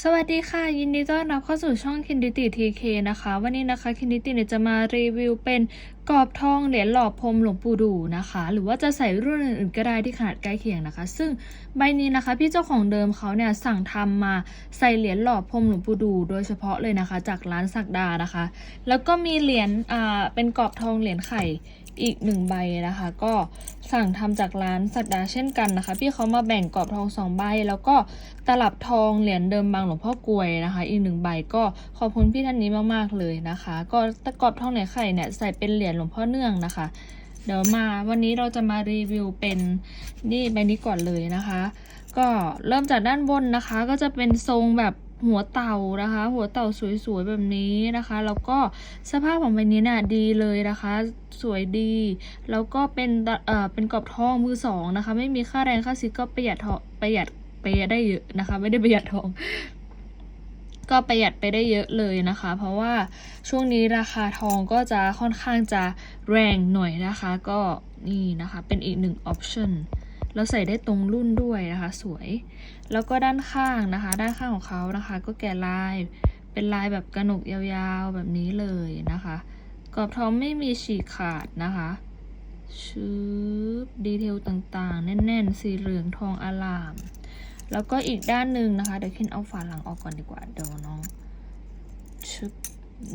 สวัสดีค่ะ ยินดีต้อนรับเข้าสู่ช่อง Kindity TK นะคะ วันนี้นะคะ Kindity เนี่ยจะมารีวิวเป็นกรอบทองเหรียญหล่อพรมหลวงปู่ดูนะคะ หรือว่าจะใส่รุ่นอื่นๆก็ได้ที่ขนาดใกล้เคียงนะคะ ซึ่งใบนี้นะคะพี่เจ้าของเดิมเขาเนี่ยสั่งทำมาใส่เหรียญหล่อพรมหลวงปู่ดู โดยเฉพาะเลยนะคะ จากร้านสักดานะคะ แล้วก็มีเหรียญอ่าเป็นกรอบทองเหรียญไข่ อีกหนึ่งใบนะคะ ก็สั่งทำจากร้านสักดาเช่นกันนะคะ พี่เขามาแบ่งกรอบทองสองใบ แล้วก็ตลับทองเหรียญเดิมบางหลวงพ่อกลวยนะคะ อีกหนึ่งใบก็ขอบคุณพี่ท่านนี้มากๆเลยนะคะ ก็ตะกรอบทองเหรียญไข่เนี่ยใส่เป็นเหรียญหลวงพ่อเนื่องนะคะ เดี๋ยวมาวันนี้เราจะมารีวิวเป็นนี่ใบนี้ก่อนเลยนะคะ ก็เริ่มจากด้านบนนะคะ ก็จะเป็นทรงแบบ หัวเต่านะคะ หัวเต่าสวยๆแบบนี้นะคะ แล้วก็สภาพของใบนี้เนี่ยดีเลยนะคะ สวยดี แล้วก็เป็นเอ่อเป็นกรอบทองมือสองนะคะ ไม่มีค่าแรงค่าซิกก็ประหยัดทองประหยัดไปได้เยอะนะคะ ไม่ได้ประหยัดทอง ก็ประหยัดไปได้เยอะเลยนะคะ เพราะว่าช่วงนี้ราคาทองก็จะค่อนข้างจะแรงหน่อยนะคะ ก็นี่นะคะ เป็นอีกหนึ่งออปชั่น แล้วใส่ได้ตรงรุ่นด้วยนะคะ สวย แล้วก็ด้านข้างนะคะ ด้านข้างของเขานะคะ ก็แกะลายเป็นลายแบบกระหนกยาวๆแบบนี้เลยนะคะกรอบทองไม่มีฉีกขาดนะคะชืบดีเทลต่างๆ แน่นๆ สีเหลืองทองอลาม แล้วก็อีกด้านหนึ่งนะคะ เดี๋ยวเคนเอาฝาหลังออกก่อนดีกว่า เดี๋ยวน้องชึบ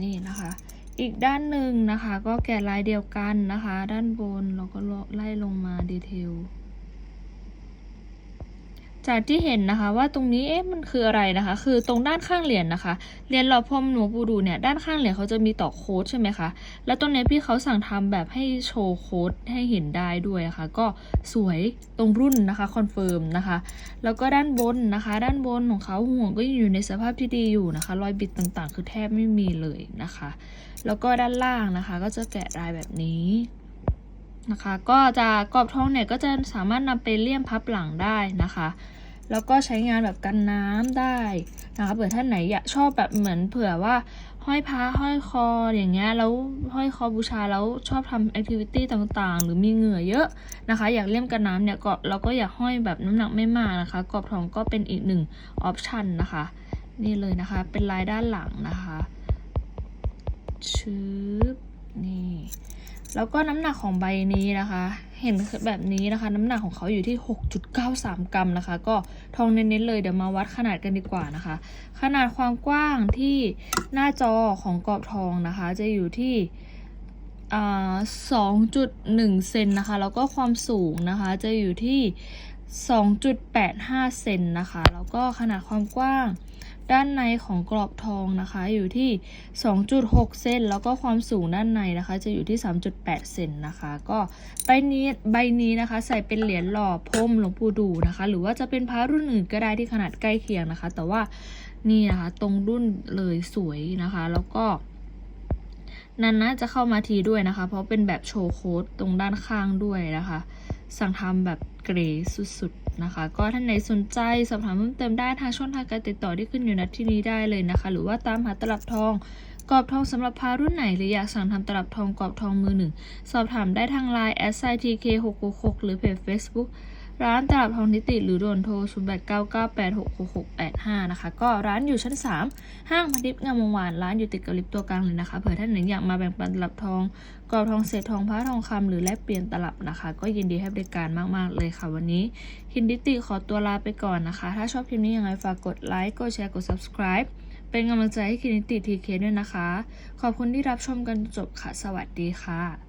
นี่นะคะ อีกด้านหนึ่งนะคะ ก็แกะลายเดียวกันนะคะ ด้านบนเราก็ไล่ลงมาดีเทล จากที่เห็นนะคะว่าตรงนี้เอ๊ะมันคืออะไรนะคะ คือตรงด้านข้างเหรียญนะคะ เหรียญหล่อพรมหลวงปู่ดูเนี่ยด้านข้างเหรียญเขาจะมีต่อโค้ดใช่ไหมคะ แล้วตรงนี้พี่เขาสั่งทำแบบให้โชว์โค้ดให้เห็นได้ด้วยนะคะก็สวยตรงรุ่นนะคะคอนเฟิร์มนะคะ แล้วก็ด้านบนนะคะ ด้านบนของเขาห่วงก็ยังอยู่ในสภาพที่ดีอยู่นะคะ รอยบิดต่างๆ คือแทบไม่มีเลยนะคะ แล้วก็ด้านล่างนะคะ ก็จะแกะลายแบบนี้ นะคะ ก็จะกรอบทองเนี่ยก็จะสามารถนำไปเลี่ยมพับหลังได้นะคะ แล้วก็ใช้งานแบบกันน้ำได้นะคะเผื่อท่านไหนอยากชอบแบบเหมือนเผื่อว่าห้อยพระห้อยคออย่างเงี้ยแล้วห้อยคอบูชาแล้วชอบทำแอคทิวิตี้ต่างๆ หรือมีเหงื่อเยอะนะคะ อยากเลี่ยมกันน้ำเนี่ยก็เราก็อยากห้อยแบบน้ำหนักไม่มากนะคะกรอบทองก็เป็นอีกหนึ่งออปชันนะคะ นี่เลยนะคะเป็นลายด้านหลังนะคะชืบ แล้วก็น้ำหนักของใบนี้นะคะ เห็นแบบนี้นะคะ น้ำหนักของเขาอยู่ที่ 6.93 กรัมนะคะ ก็ทองเน้นๆเลยเดี๋ยวมาวัดขนาดกันดีกว่านะคะ ขนาดความกว้างที่หน้าจอของกรอบทองนะคะ จะอยู่ที่อ่า2.1 เซนนะคะ แล้วก็ความสูงนะคะจะอยู่ที่ 2.85 เซนนะคะ แล้วก็ขนาดความกว้าง ด้านในของกรอบทองนะคะอยู่ที่ 2.6 เซนแล้วก็ความสูงด้านในนะคะ จะอยู่ที่ 3.8 เซนนะคะ ก็ใบนี้ใบนี้นะคะ ใส่เป็นเหรียญหล่อพรมหลวงปู่ดูนะคะ หรือว่าจะเป็นพระรุ่นอื่นก็ได้ที่ขนาดใกล้เคียงนะคะ แต่ว่านี่นะคะตรงรุ่นเลยสวยนะคะ แล้วก็นันนะจะเข้ามาทีด้วยนะคะ เพราะเป็นแบบโชว์โค้ดตรงด้านข้างด้วยนะคะ สั่งทำแบบเกรสุดๆ นะคะ ก็ท่านไหนสนใจสอบถามเพิ่มเติมได้ทางช่องทางการติดต่อที่ขึ้นอยู่ณที่นี้ได้เลยนะคะ หรือว่าตามหาตลับทองกรอบทองสำหรับพารุ่นไหน หรืออยากสั่งทำตลับทองกรอบทองมือหนึ่ง สอบถามได้ทาง Line s i t k 6 6 6หรือเพจ Facebook ร้านตลับทองนิติหรือโดนโทร0 8 9 9 8 6 6 6 8 5นะคะ ก็ร้านอยู่ชั้น3ห้างพันทิพย์งามวงวานร้านอยู่ติดกับลิฟต์ตัวกลางเลยนะคะเผื่อท่านไหนอยากมาแบ่งปันตลับทองกรอบทองเศษทองพระทองคำหรือแลกเปลี่ยนตลับนะคะ ก็ยินดีให้บริการมากๆเลยค่ะ วันนี้คินดิติขอตัวลาไปก่อนนะคะ ถ้าชอบคลิปนี้ยังไงฝากกดไลค์กดแชร์กด subscribe เป็นกำลังใจให้คินิติทีเคด้วยนะคะ ขอบคุณที่รับชมกันจบค่ะ สวัสดีค่ะ